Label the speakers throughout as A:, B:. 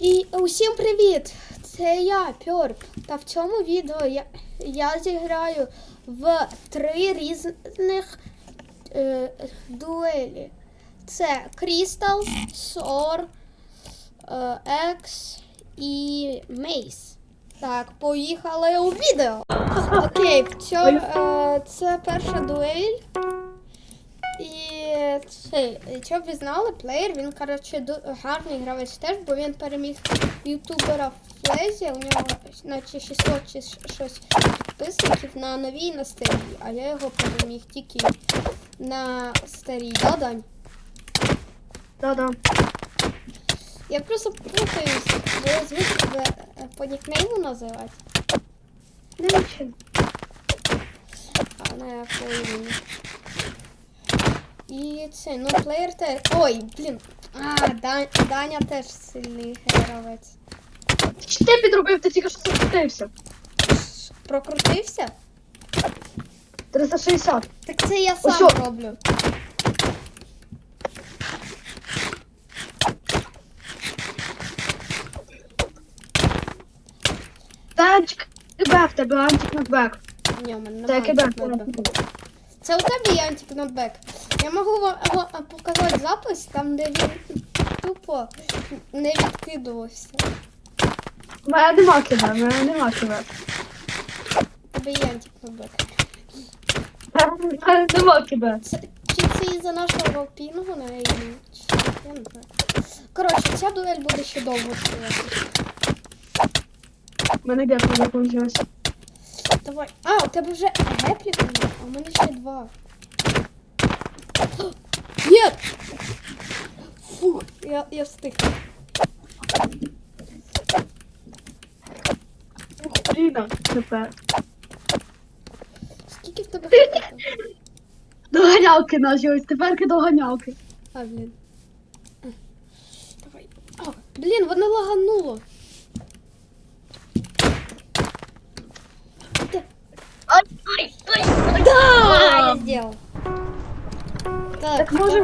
A: І усім привіт! Це я, Пьорп. Та в цьому відео я, я зіграю в три різних е, дуелі. Це Crystal, Сор, е, Екс і Мейс. Так, поїхали у відео. Окей, в цьому, е, це перша дуель. І це, щоб ви знали, плеєр, він, коротше, гарний гравець теж, бо він переміг ютубера в Флезі, у нього наче 600 чи щось підписників на новій на старій, а я його переміг тільки на старій. Да, Дань?
B: Да-да.
A: Я просто плутаюсь, бо я звик тебе по нікнейму називати,
B: Не нічого.
A: а не по імені. І це, ну плеєр теж. Ой, блін. А, Дан- Даня теж сильний гравець.
B: Чи ти підробив, ти тільки що закрутився?
A: Прокрутився?
B: 360.
A: Так це я сам
B: Ось
A: роблю.
B: Та антик нокбек, в тебе антик нокбек.
A: Ні, у мене
B: Та
A: немає
B: яке бек?
A: антикнотбеку. Це у тебе є антикнотбек. Я можу вам показати запис, там де він тупо не відкидувався.
B: У мене нема кида, у мене нема.
A: Тебе є антикнотбек.
B: У мене нема кида.
A: Чи це із-за нашого пінгу на ім'я? Чи я не знаю. Коротше, ця дуель буде ще довго тривати.
B: У мене геп не закінчилося.
A: Давай. А, у тебе вже репліка є, а у мене ще два. Нет! Фух, я, я встиг.
B: Ріна, тепер.
A: Скільки в тебе хватило?
B: Доганялки наші, ось тепер доганялки.
A: А, блін. Давай. А, блін, воно лагануло.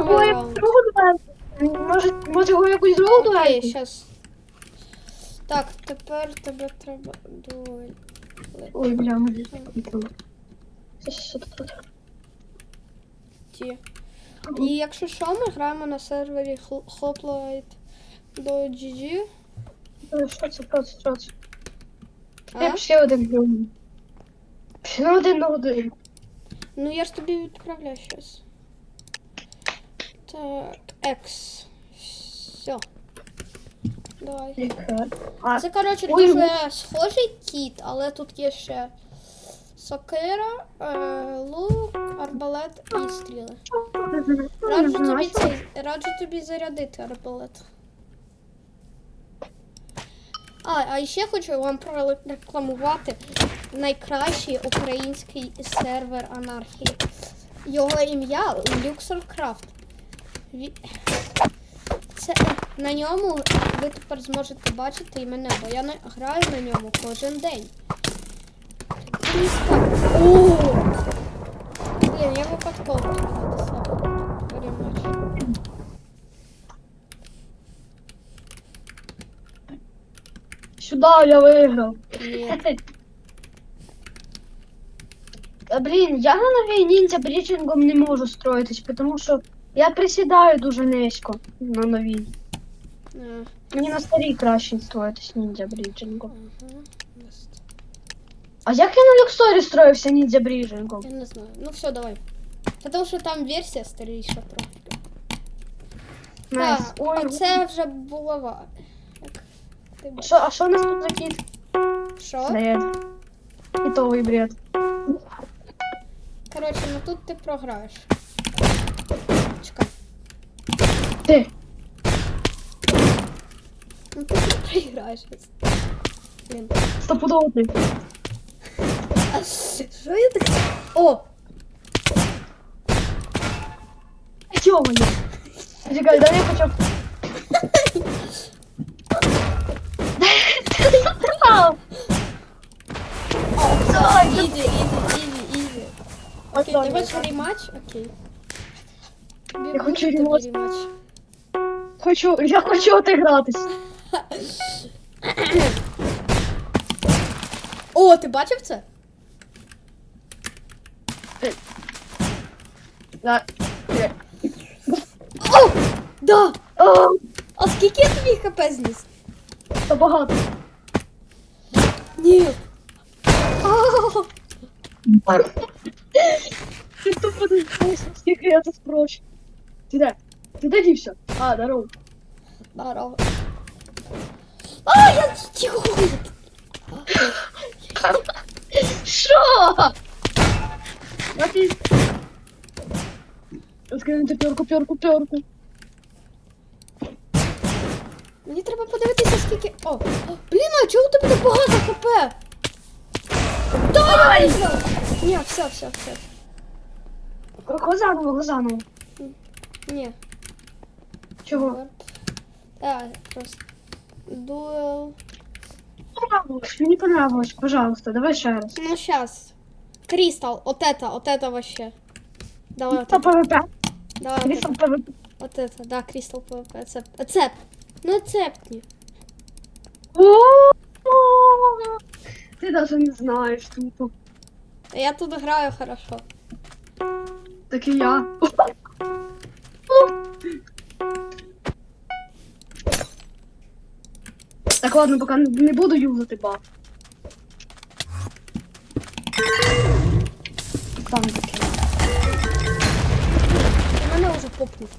B: Може
A: второй
B: го
A: раунд.
B: другу дуель? Може, може го якусь другу
A: сейчас. Так, тепер тебе треба дуель.
B: Ой, бля, закрутило. Що тут?
A: Ті. І якщо що, ми граємо на сервері Hoplite до GG.
B: Е, Що це, це, що це?
A: А?
B: Я б ще один гривень. Ще один на один.
A: Ну я ж тобі відправляю щас. Так, X. Все. Давай.
B: А,
A: Це, коротше,
B: Ой,
A: дуже схожий кіт, але тут є ще сокира, е, лук, арбалет і стріли. Раджу тобі, цей, раджу тобі зарядити арбалет. А, а ще хочу вам прорекламувати найкращий український сервер анархії. Його ім'я Luxorcraft. Це на ньому ви тепер зможете бачити і мене, бо я граю на ньому кожен день. Блін, я випадково тут написав.
B: Сюди я виграв.
A: Ні.
B: Блін, я на новій ніндзя бріджингом не можу строїтись, тому що я присідаю дуже низько на новій.
A: А,
B: Мені на старій краще строїтись ніндзя бріджингом.
A: ага. Єсть.
B: А як я на люксорі строївся ніндзя бріджингом?
A: Я не знаю. Ну все, давай. Потому що там версія старіша трохи.
B: Найс.
A: Так,
B: Ой,
A: а це вже булава. Ти
B: а
A: бачиш?
B: що, а що у нас тут за кіт?
A: Що?
B: Бред. Кітовий бред.
A: Коротше, ну тут ти програєш. Чекай.
B: Ти.
A: Ну тут ти проіграєш. Блін.
B: Стопудово ти.
A: А що я так? О!
B: Йомані. Чекай, дай я хоча б... Ти забрав! Ай,
A: Ізі, ізі, ізі, ізі. Окей,
B: Ладно,
A: ти хочеш
B: ладно.
A: рематч? Окей. Тобі
B: Я хочу
A: буде тобі
B: рематч. Хочу, я хочу отигратись.
A: О, ти бачив це?
B: Да.
A: О! Да!
B: О,
A: А скільки я тобі хп зніс?
B: Та багато.
A: Ні. А,
B: Ти тупо не знаєш, скільки я тут спрошу. Ти де? Ти де дівся? А, здорово.
A: Здорово. А, я тихо.
B: Що? А ти... Розкинути пьорку, пьорку, пьорку.
A: Мені треба подивитися, скільки. О, о, блін, а чого у тебе так багато хп? Да, я виграв! Ні, все, все, все.
B: Глазаново, глазаново.
A: Ні.
B: Чого?
A: Так, просто. Дуел.
B: Понравилось, мені понравилось, пожалуйста, давай ще раз.
A: Ну, сейчас. Кристалл, вот это, вот это вообще. Давай, вот
B: Та
A: это,
B: ПВП.
A: давай, вот
B: Крисом
A: это.
B: ПВП.
A: Вот это, да, Кристалл PvP, цеп. А, Цеп. Ну, цепни.
B: О, Ти даже не знаєш, тупо.
A: Я тут играю хорошо.
B: Так і я. Так, ладно, поки не буду юзати баф. Там таке.
A: Мене вже попнув.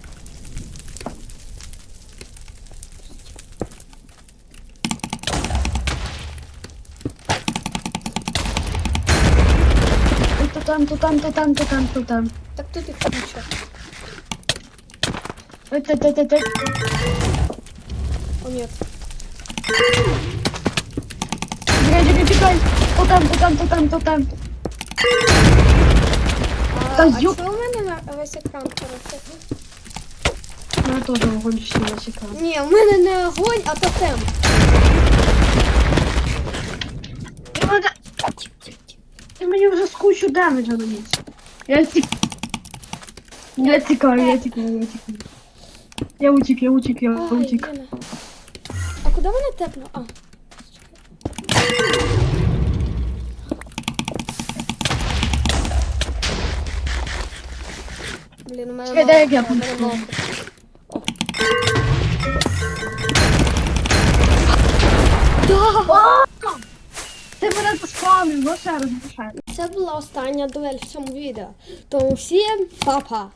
B: То там, то там, то там, то там, то там.
A: Так тут їх
B: те, те, те, те.
A: О, нет.
B: Чекай, чекай, чекай. То там, то там, то там, то там.
A: А,
B: Та
A: а
B: ёп.
A: чого у мене на весь екран коротше?
B: Ну, я теж вогонь ще не чекав.
A: Ні, у мене не огонь, а тотем.
B: Ти мені вже скучу демеджа наніс. Я тік. Я тікаю, я тікаю, я тікаю. Я утік, я утік, я
A: Ай,
B: утік.
A: блін. Куди мене тепно? А. Блін, у мене
B: Чекай, дай я
A: хп, у мене
B: попробую.
A: мало хп. Да!
B: Ти мене раз, ну ще раз.
A: Це була остання дуель в цьому відео. Тому всім па-па!